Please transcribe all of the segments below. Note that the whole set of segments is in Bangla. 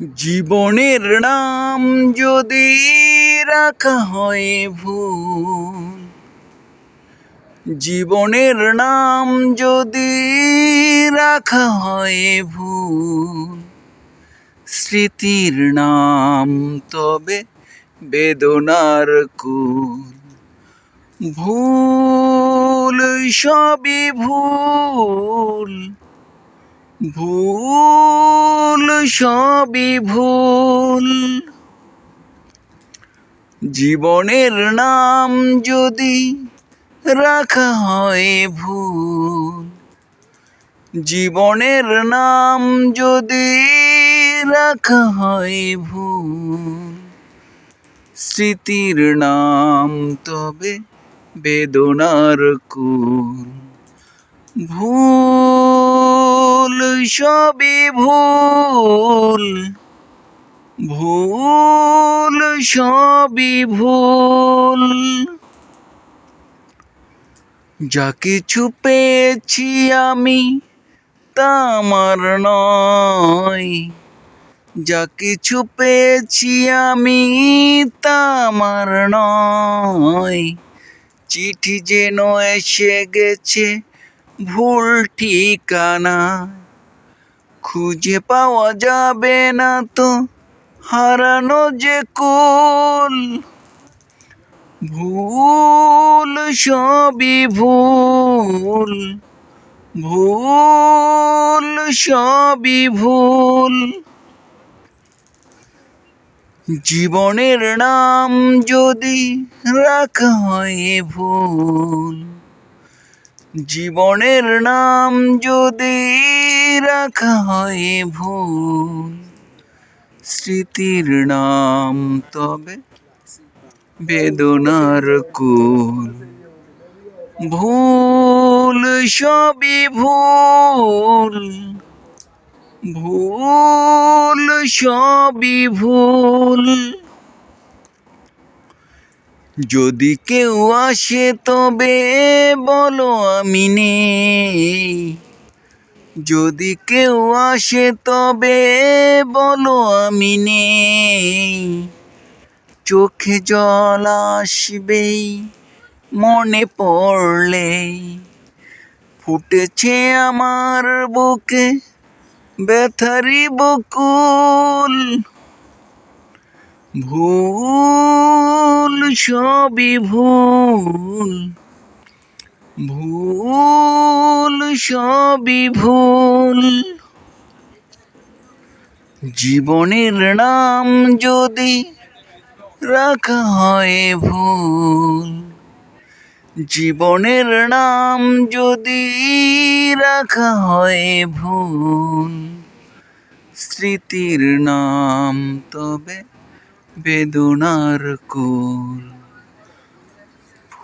জীবনের নাম যদি রাখা হয় ভুল, জীবনের নাম যদি রাখা হয় ভুল, স্মৃতির নাম তবে বেদনার কুল। ভুল সবই ভুল ভুল, সবই ভুল। জীবনের নাম যদি রাখা হয় ভুল, জীবনের নাম যদি রাখা হয় ভুল, স্মৃতির নাম তবে বেদনার কুল। ভুল সবই ভুল। ভুল সবই ভুল। যা কিছু পেয়েছি আমি, তা আমার নয়। যা কিছু পেয়েছি আমি, তা আমার নয়। চিঠি যেন এসে গেছে, ভুল ঠিকানা খুঁজে পাওয়া যাবে না তো, হারানো যে কুল। ভুল, সবই ভুল। ভুল, সবই ভুল। জীবনের নাম যদি রাখা হয় ভুল, জীবনের নাম যদি রাখা হয় ভুল। স্মৃতির নাম তবে বেদনার কুল। ভুল সবই ভুল। ভুল সবই ভুল। যদি কেউ আসে তবে বলো আমি নেই। যদি কেউ আসে তবে বলো আমি নেই। চোখে জল আসবেই, মনে পড়লেই ফুটেছে আমার বুকে ব্যথারি বকুল। ভুল, সবই ভুল। ভুল, সবই ভুল। জীবনের নাম যদি রাখা হয় ভুল, জীবনের নাম যদি রাখা হয় ভুল, স্মৃতির নাম তবে বেদনার কুল।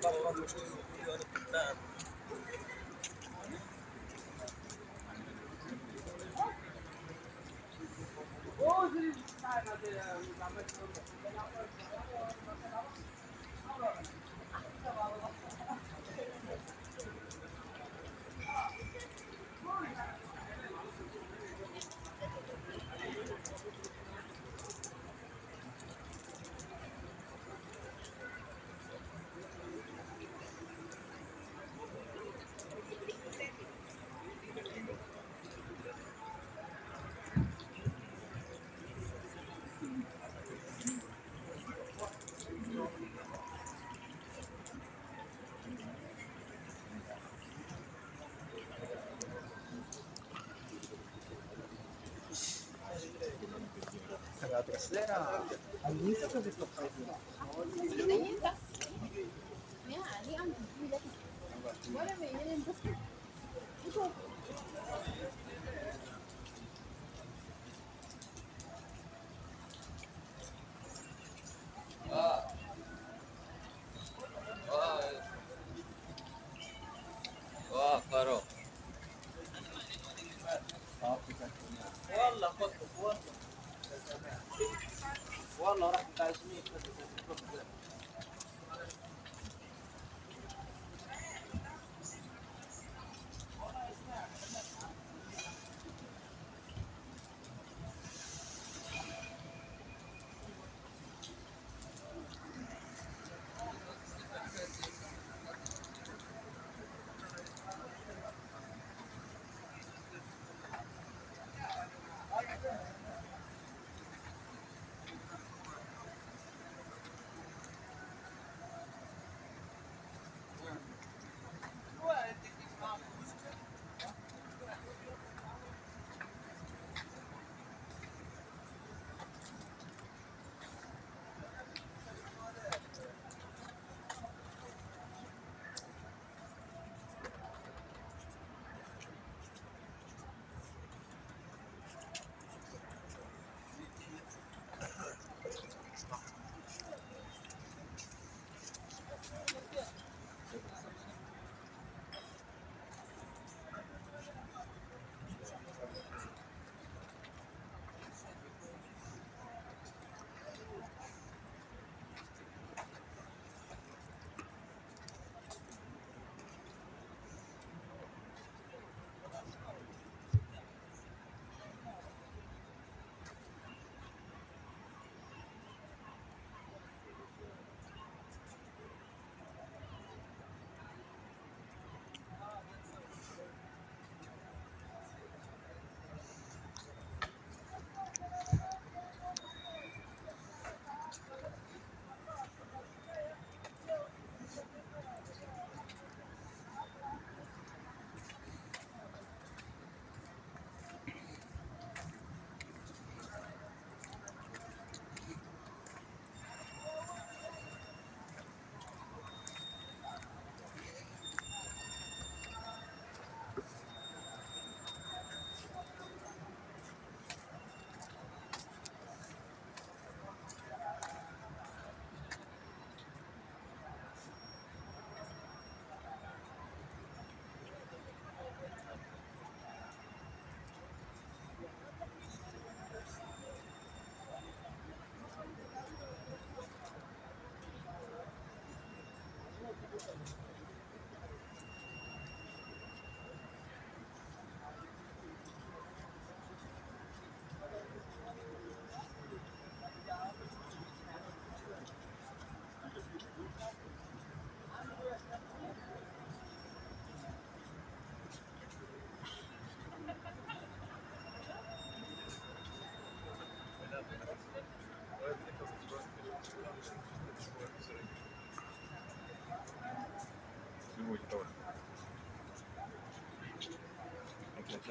Tava gostoso, olha pintado. Hoje ele sai na beira, na beira, na. Yeah,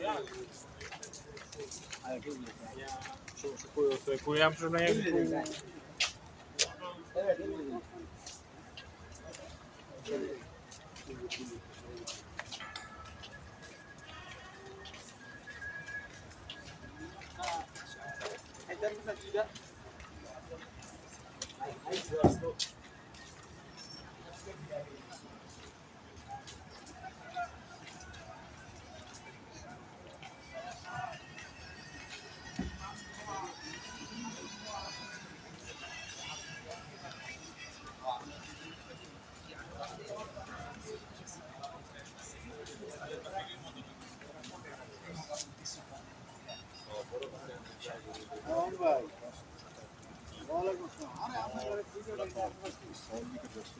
Ja, zo, zo, zo, zo, zo, zo, zo, zo, zo, zo, zo, আরে আপনার ভিডিওটা একটু সাইড দিকে জাস্ট